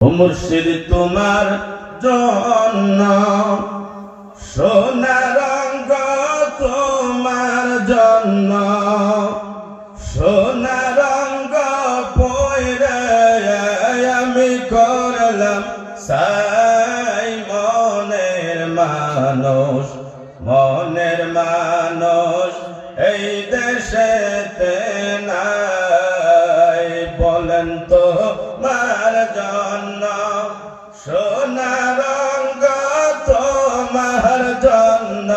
মুর্শিদ, তোমার জন্য সোনা রঙ্গ তোমার জন্য। সোনা রঙ্গ পয়রে আমি করলাম সাই মনের মানুষ মনের মানুষ এই দেশেতে নাই। বলেন তো মার জন্য সোনা রঙ্গ তোমার জন্য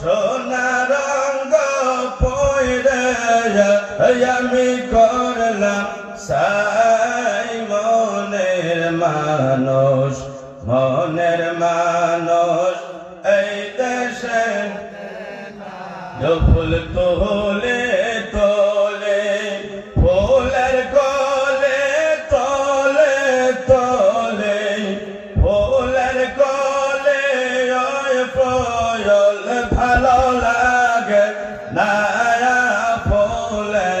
সোনা রঙ্গ পয়রে আমি করলাম সাই মনের মানুষ মনের মানুষ। এই দেশে ফুল তোলে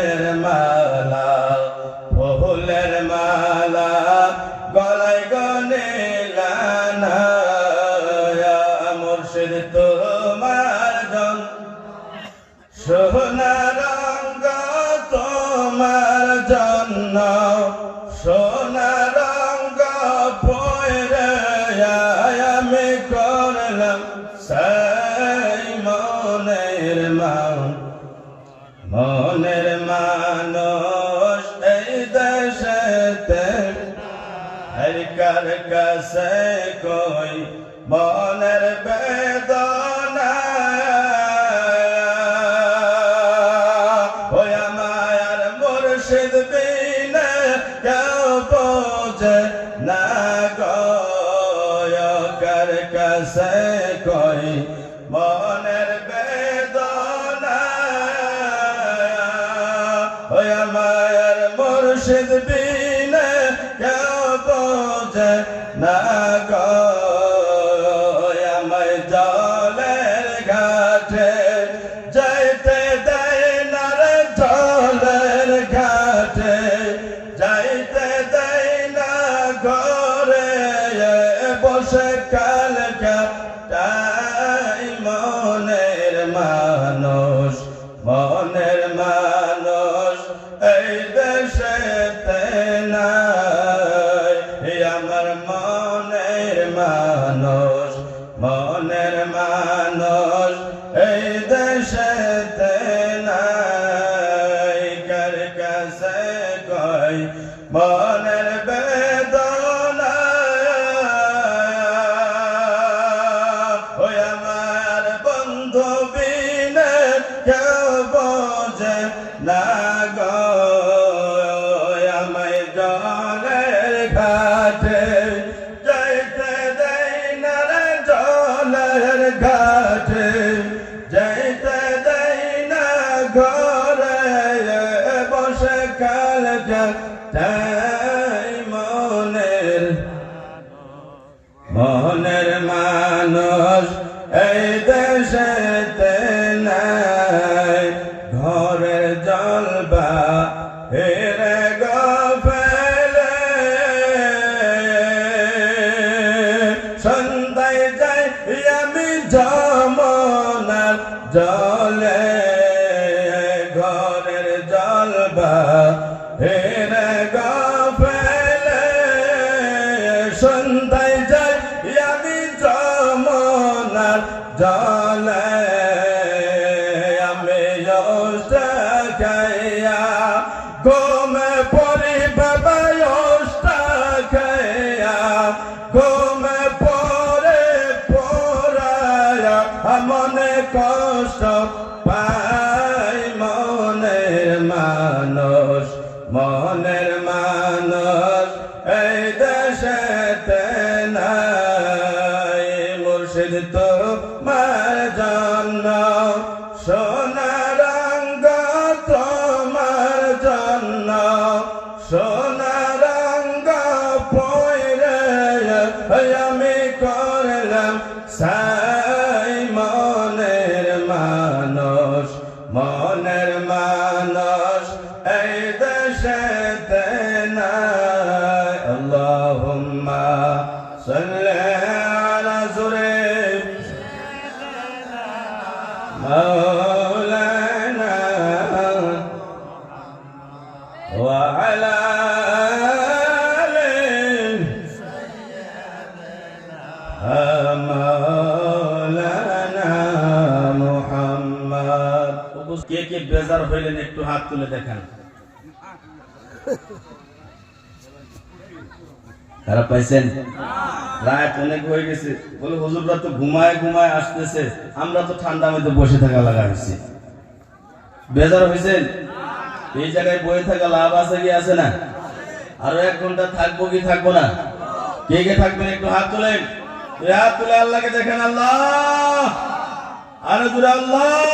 ফুলের মালা ফুলের মালা, গলায় গনে লানা মুর্শিদ তোমার জন সোনা রঙ্গ তোমার জন্য, সোনা রঙ্গ পয়রে আমি করলাম। সেই কার কাছে কেউ বোঝে না গো, আমায় জলের ঘাটে যাইতে দেয় না রে জলের ঘাটে। যাইতে দেয় না ঘরে মনের মনের ঘরের জলবা হেরে গফেলে সন্ধ্যায় যাই আমি যমনার জলে। আমি খাইয়া ঘুমে পরি বাবা খাইয়া ঘুমে পরে পড়ায়া মনে কষ্ট সোনারঙ্গা পয়রে আমি করলাম সাই মনের মানুষ মনের মানুষ এই দেশে নাই আল্লাহুম্মা সাল্লি আলা জুরে মাওলানা কে কে বেজার হইলেন, একটু হাত তুলে দেখান। খারাপ পাইছেন, রাত অনেক হয়ে গেছে। বলে, হুজুররা তো ঘুমায় ঘুমায় আসতেছে। আমরা তো ঠান্ডা মধ্যে বসে থাকা লাগা হয়েছে বেজার হয়েছেন এই জায়গায় বয়ে থাকা লাভ আছে কি আছে না? আরও এক ঘণ্টা থাকব কি থাকব না? কে কে থাকবেন, একটু হাত তোলেন। হাত তুলে আল্লাহকে দেখেন, আল্লাহ! আরে দূরে আল্লাহ!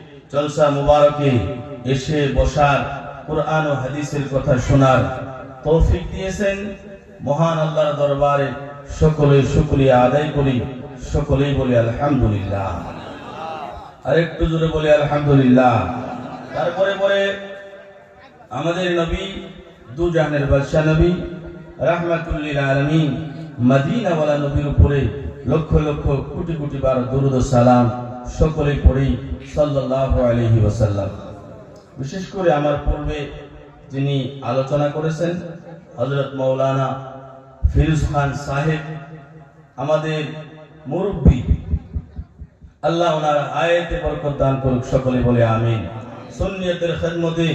জলসা মুবারকে এসে বসার কোরআন ও হাদিসের কথা শোনার তৌফিক দিয়েছেন। মহান আল্লাহর দরবারে সকলে শুকরিয়া আদায় করি, সকলেই বলি আলহামদুলিল্লাহ। আর একটু জোরে বলি আলহামদুলিল্লাহ। তারপরে পরে আমাদের নবী, দু জাহানের বাদশাহ নবী, রাহমাতুল্লিল আলামিন মদিনাওয়ালা নবীর উপরে লক্ষ লক্ষ কোটি কোটি বার দরুদ সালাম সকলেই পড়ি, সাল্লাল্লাহু আলাইহি ওয়াসাল্লাম। বিশেষ করে আমার পূর্বে যিনি আলোচনা করেছেন, হযরত মাওলানা ফিরোজ খান সাহেব, আমাদের মুরব্বী, আল্লাহ ওনার আয়াতে বরকত দান করুক, সকলে বলে আমিন। সুন্নিয়তের খেদমতে,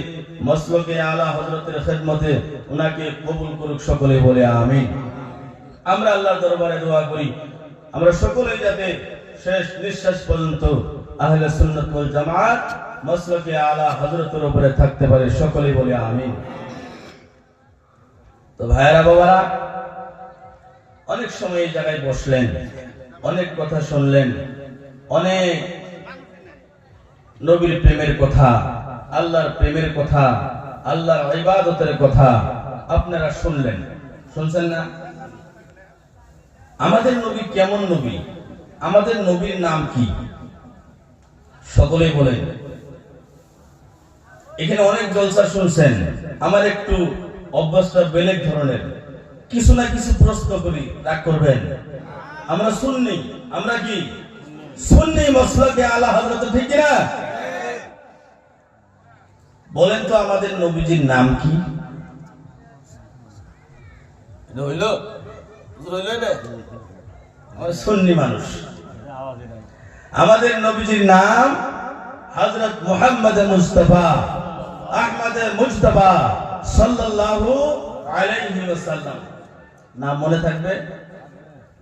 মসলকে আলা হযরতের খেদমতে ওনাকে কবুল করুক, সকলে বলে আমিন। আমরা আল্লাহর দরবারে দোয়া করি, আমরা সকলে যাতে শেষ নিঃশ্বাস পর্যন্ত আহলে সুন্নাত ওয়াল জামাত মসলকে আলা হযরতের উপরে থাকতে পারে, সকলেই বলে আমিন। তো ভাইরা বাবারা, অনেক সময় এই জায়গায় বসলেন, অনেক কথা শুনলেন, অনেক নবীর প্রেমের কথা, আল্লাহর প্রেমের কথা, আল্লাহর ইবাদতের কথা আপনারা শুনলেন। শুনছেন না? আমাদের নবী কেমন নবী? আমাদের নবীর নাম কি? সকলেই বলেন। এখানে অনেক জলসা শুনছেন। আমার একটু অভ্যাসটা বেলেগ ধরনের। কিছু না কিছু প্রশ্ন করি, রাগ করবেন? আমরা শুননি আমরা কি? শুননি মসলাকে আলা হজরত ঠিক না বলেন তো আমাদের নবীজির নাম কি? হইল? সুন্নি মানুষ। আমাদের নবীজির নাম হযরত মুহাম্মদ মুস্তফা, আহমদ মুজতবা সাল্লাল্লাহু আলাইহি ওয়াসাল্লাম। নাম মনে থাকবে?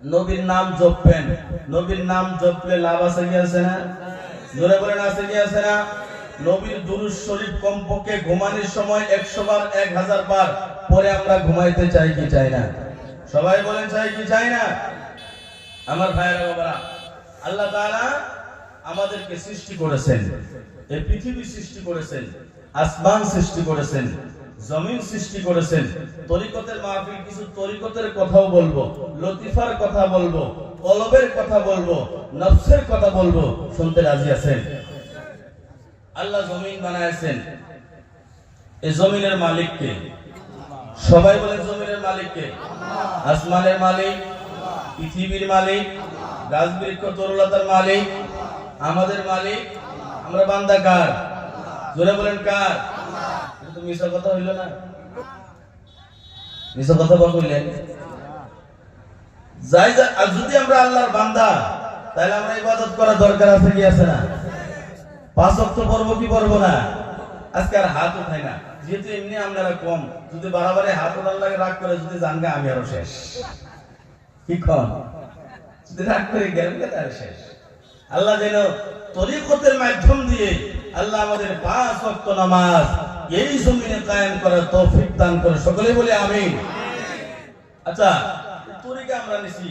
নবীর নাম জপবেন। নবীর নাম জপলে লাভ আছে কি আছে না? জোরে বলেন, আছে কি আছে না? নবীর দুরুদ শরীফ কমপক্ষে ঘুমানোর সময় একশো বার, এক হাজার বার পরে আমরা ঘুমাইতে চাই কি চাই না? সবাই বলেন, চাই কি চাই না? আমার ভাইয়েরা বাবারা আল্লাহ আমাদেরকে সৃষ্টি করেছেন, এই পৃথিবী সৃষ্টি করেছেন, আসমান সৃষ্টি করেছেন, জমিন সৃষ্টি করেছেন, তরিকতের মাহফিল, কিছু তরিকতের কথাও বলব, লতিফার কথা বলব, কলবের কথা বলব, নফসের কথা বলব, শুনতে রাজি আছেন? আল্লাহ জমিন বানায়ছেন এই জমিনের মালিককে। সবাই বলেন জমিনের মালিককে। আসমানের মালিক পৃথিবীর মালিক গাছ বৃক্ষ তরুলতার মালিক, আমাদের মালিক, আমরা বান্দা কার জোরে বলেন কার? এটা তো মিশা কথা হইল না। মিশা কথা বা কইলেন যাই আর যদি আমরা আল্লাহর বান্দা, তাহলে আমরা ইবাদত করা দরকার আছে কি আছে না? পাঁচ অক্ট পড়ব কি পড়ব না? আজকে আর হাত উঠাই না। যেহেতু এমনি আপনারা কম, যদি বাড়াবাড়ি হাত ওঠার লাগে রাগ করে যদি জানগা, আমি আরও শেষ। আল্লাহ যেন তরিকতের মাধ্যম দিয়ে আল্লাহ আমাদের পাঁচ ওয়াক্ত নামাজ এই জমিনে করার তৌফিক দান করে। সকলে বলে আমিন। আচ্ছা আমরা নিছি।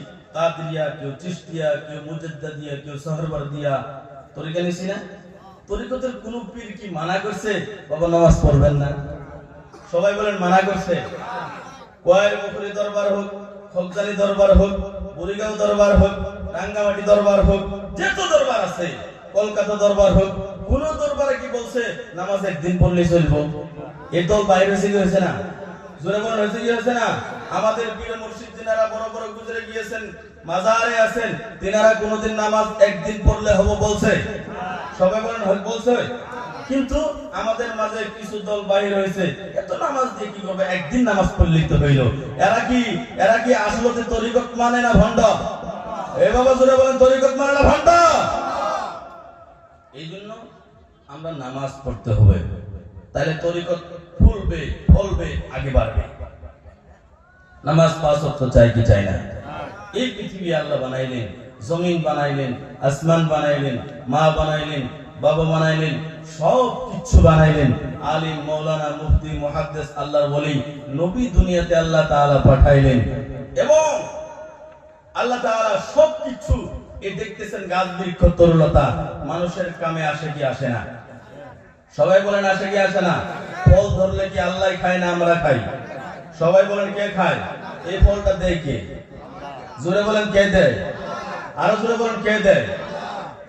কেউ কেউ দিয়া তরিকা নিছি তরিকতের কোন পীর কি মানা করছে? বাবা, নামাজ পড়বেন না। সবাই বলেন মানা করছে। কয়ের দরবার হোক খোকজানি দরবার হোক, বুড়িগাঁও দরবার হোক, রাঙ্গামাটি দরবার হোক, যত দরবার আছে, কলকাতা দরবার হোক, কোন দরবারে কি বলছে, নামাজ একদিন পড়লে চলবো। এ দল বাইরে হয়েছে হয়েছে না? জোরে বলেন হয়েছে কি হয়েছে না? আমাদের পীর মুর্শিদ যিনারা বড় বড় গুজরে গিয়েছেন, মাজারে আছেন, তিনারা কোনোদিন নামাজ একদিন পড়লে হব বলছে? সবাই বলেন বলছে? কিন্তু আমাদের মাঝে কিছু দল বাহির হয়েছে এত নামাজ দিয়ে কি করবে? একদিন নামাজ পড়লেই তো হইল। এরা কি এরা কি আসলে তরিকত মানে না ভণ্ড? জোরে বলেন, তরিকত মানে না ভণ্ড? এই জন্য আমরা নামাজ পড়তে হবে। তাহলে তরিকত ফুলবে, ফলবে, আগে বাড়বে। নামাজ পাঁচ অর্থ চাই কি চাই না? এই পৃথিবী আল্লাহ বানাইলেন, জমিন বানাইলেন, আসমান বানাইলেন, মা বানাইলেন বাবা বানাইলেন, সব কিছু বানাইলেন। আলিম, মৌলানা, মুফতি, মুহাদ্দিস, আল্লাহর বলি নবী দুনিয়াতে আল্লাহ তাআলা পাঠাইলেন। এবং আল্লাহ তাআলা সব কিছু এই দেখতেছেন গাছ বৃক্ষ তরুলতা মানুষের কামে আসে কি আসে না? সবাই বলেন আসে কি আসে না? ফল ধরলে কি আল্লাহ খায় না আমরা খাই? সবাই বলেন কে খায়? এই ফলটা দেয় কে? জোরে বলেন কে দেয়? আরও জোরে বলেন কে দেয়?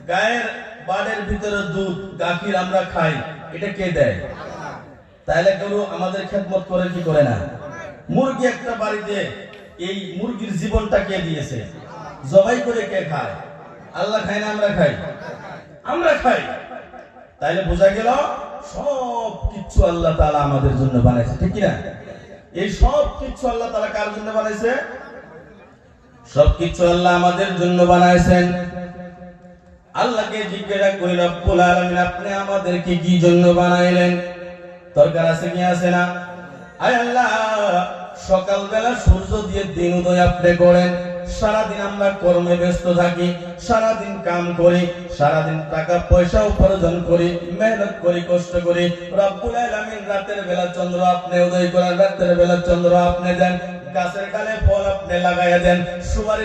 গায়ের বাড়ের ভিতরে দুধ, গাখির আমরা খাই, এটা কে দেয়? তাহলে কেউ আমাদের খেদমত করে কি করে না? মুরগি একটা বাড়িতে এই মুরগির জীবনটা কে দিয়েছে? জবাই করে কে খায়? আল্লাহ খায় না আমরা খাই? আমরা খাই। তাইলে বোঝা গেল, সব কিছু আল্লাহ তাআলা আমাদের জন্য বানাইছে, ঠিক না এই সব কিছু আল্লাহ তাআলা কার জন্য বানাইছে? সব কিছু আল্লাহ আমাদের জন্য বানাইছেন। আল্লাহকে জিজ্ঞাসা করি, রব্বুল আলামিন, আপনি আমাদেরকে কি জন্য বানাইলেন? দরকার আছে কি আছে না? আয় আল্লাহ, সকালবেলা সূর্য দিয়ে দিন উদয় আপনি করেন। সারাদিন আমরা কর্মে ব্যস্ত থাকি, সারাদিন কাম করি, সারাদিন টাকা পয়সা উপার্জন করি, মেহনত করি, কষ্ট করি। রব্বুল আলামিন, রাতের বেলা চন্দ্র আপনি উদয় করেন, রাতের বেলা চন্দ্র আপনি দেন, গাছের ডালে ফল আপনি লাগাইয়া দেন, সুপারি